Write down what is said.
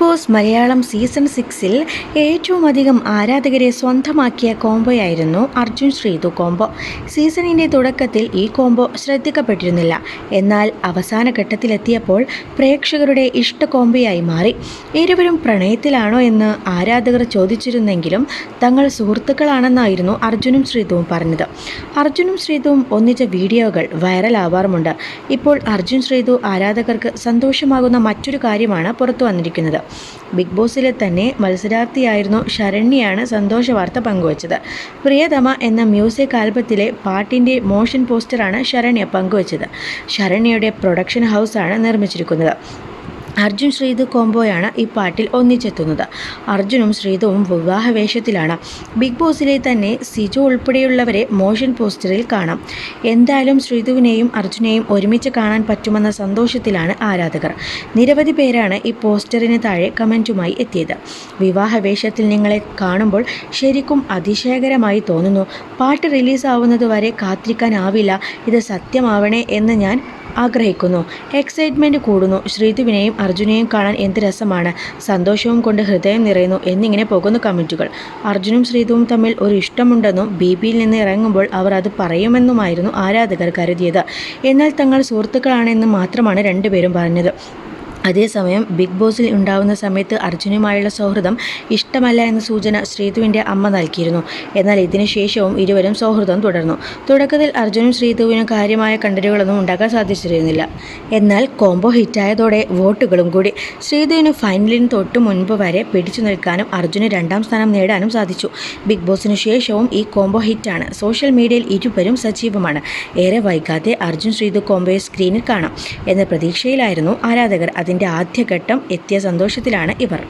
Boss Malayalam season സിക്സിൽ ഏറ്റവും അധികം ആരാധകരെ സ്വന്തമാക്കിയ കോംബോയായിരുന്നു അർജുൻ ശ്രീതു കോംബോ. സീസണിന്റെ തുടക്കത്തിൽ ഈ കോംബോ ശ്രദ്ധിക്കപ്പെട്ടിരുന്നില്ല. എന്നാൽ അവസാന ഘട്ടത്തിലെത്തിയപ്പോൾ പ്രേക്ഷകരുടെ ഇഷ്ട കോംബോയായി മാറി. ഇരുവരും പ്രണയത്തിലാണോ എന്ന് ആരാധകർ ചോദിച്ചിരുന്നെങ്കിലും തങ്ങൾ സുഹൃത്തുക്കളാണെന്നായിരുന്നു അർജുനും ശ്രീതുവും പറഞ്ഞത്. അർജുനും ശ്രീതുവും ഒന്നിച്ച വീഡിയോകൾ വൈറലാവാറുമുണ്ട്. ഇപ്പോൾ അർജുൻ ശ്രീതു ആരാധകർക്ക് സന്തോഷമാകുന്ന മറ്റൊരു കാര്യമാണ് പുറത്തു വന്നിരിക്കുന്നത്. ബിഗ് ബോസിലെ തന്നെ മത്സരാർത്ഥിയായിരുന്നു ശരണ്യാണ് സന്തോഷ വാർത്ത പങ്കുവച്ചത്. പ്രിയതമ എന്ന മ്യൂസിക് ആൽബത്തിലെ പാട്ടിന്റെ മോഷൻ പോസ്റ്ററാണ് ശരണ്യ പങ്കുവച്ചത്. ശരണ്യയുടെ പ്രൊഡക്ഷൻ ഹൗസാണ് നിർമ്മിച്ചിരിക്കുന്നത്. അർജുൻ ശ്രീതു കോംബോയാണ് ഈ പാട്ടിൽ ഒന്നിച്ചെത്തുന്നത്. അർജുനും ശ്രീതുവും വിവാഹവേഷത്തിലാണ്. ബിഗ് ബോസിലെ തന്നെ സിജു ഉൾപ്പെടെയുള്ളവരെ മോഷൻ പോസ്റ്ററിൽ കാണാം. എന്തായാലും ശ്രീതുവിനെയും അർജുനെയും ഒരുമിച്ച് കാണാൻ പറ്റുമെന്ന സന്തോഷത്തിലാണ് ആരാധകർ. നിരവധി പേരാണ് ഈ പോസ്റ്ററിന് താഴെ കമന്റുമായി എത്തിയത്. വിവാഹവേഷത്തിൽ നിങ്ങളെ കാണുമ്പോൾ ശരിക്കും അതിശയകരമായി തോന്നുന്നു. പാട്ട് റിലീസാവുന്നത് വരെ കാത്തിരിക്കാനാവില്ല. ഇത് സത്യമാവണേ എന്ന് ഞാൻ ആഗ്രഹിക്കുന്നു. എക്സൈറ്റ്മെന്റ് കൂടുന്നു. ശ്രീതുവിനെയും അർജുനെയും കാണാൻ എന്ത് രസമാണ്? സന്തോഷവും കൊണ്ട് ഹൃദയം നിറയുന്നു എന്നിങ്ങനെ പോകുന്നു കമന്റുകൾ അർജുനും ശ്രീതുവും തമ്മിൽ ഒരു ഇഷ്ടമുണ്ടെന്നും ബി ബിയിൽ നിന്ന് ഇറങ്ങുമ്പോൾ അവർ അത് പറയുമെന്നുമായിരുന്നു ആരാധകർ കരുതിയത്. എന്നാൽ തങ്ങൾ സുഹൃത്തുക്കളാണെന്ന് മാത്രമാണ് രണ്ടുപേരും പറഞ്ഞത്. അതേസമയം ബിഗ് ബോസിൽ ഉണ്ടാവുന്ന സമയത്ത് അർജുനുമായുള്ള സൗഹൃദം ഇഷ്ടമല്ല എന്ന സൂചന ശ്രീതുവിന്റെ അമ്മ നൽകിയിരുന്നു. എന്നാൽ ഇതിനു ശേഷവും ഇരുവരും സൗഹൃദം തുടർന്നു. തുടക്കത്തിൽ അർജുനും ശ്രീതുവിനും കാര്യമായ കണ്ടലുകളൊന്നും ഉണ്ടാക്കാൻ സാധിച്ചിരുന്നില്ല. എന്നാൽ കോംബോ ഹിറ്റായതോടെ വോട്ടുകളും കൂടി. ശ്രീതുവിന് ഫൈനലിന് തൊട്ടു മുൻപ് വരെ പിടിച്ചു നിൽക്കാനും അർജുന് രണ്ടാം സ്ഥാനം നേടാനും സാധിച്ചു. ബിഗ് ബോസിന് ശേഷവും ഈ കോംബോ ഹിറ്റാണ്. സോഷ്യൽ മീഡിയയിൽ ഇരുവരും സജീവമാണ്. ഏറെ വൈകാതെ അർജുൻ ശ്രീതു കോംബോയെ സ്ക്രീനിൽ കാണാം. എന്ന പ്രതീക്ഷയിലായിരുന്നു ആരാധകർ അതിന്റെ ആദ്യഘട്ടം എത്തിയ സന്തോഷത്തിലാണ് ഇവർ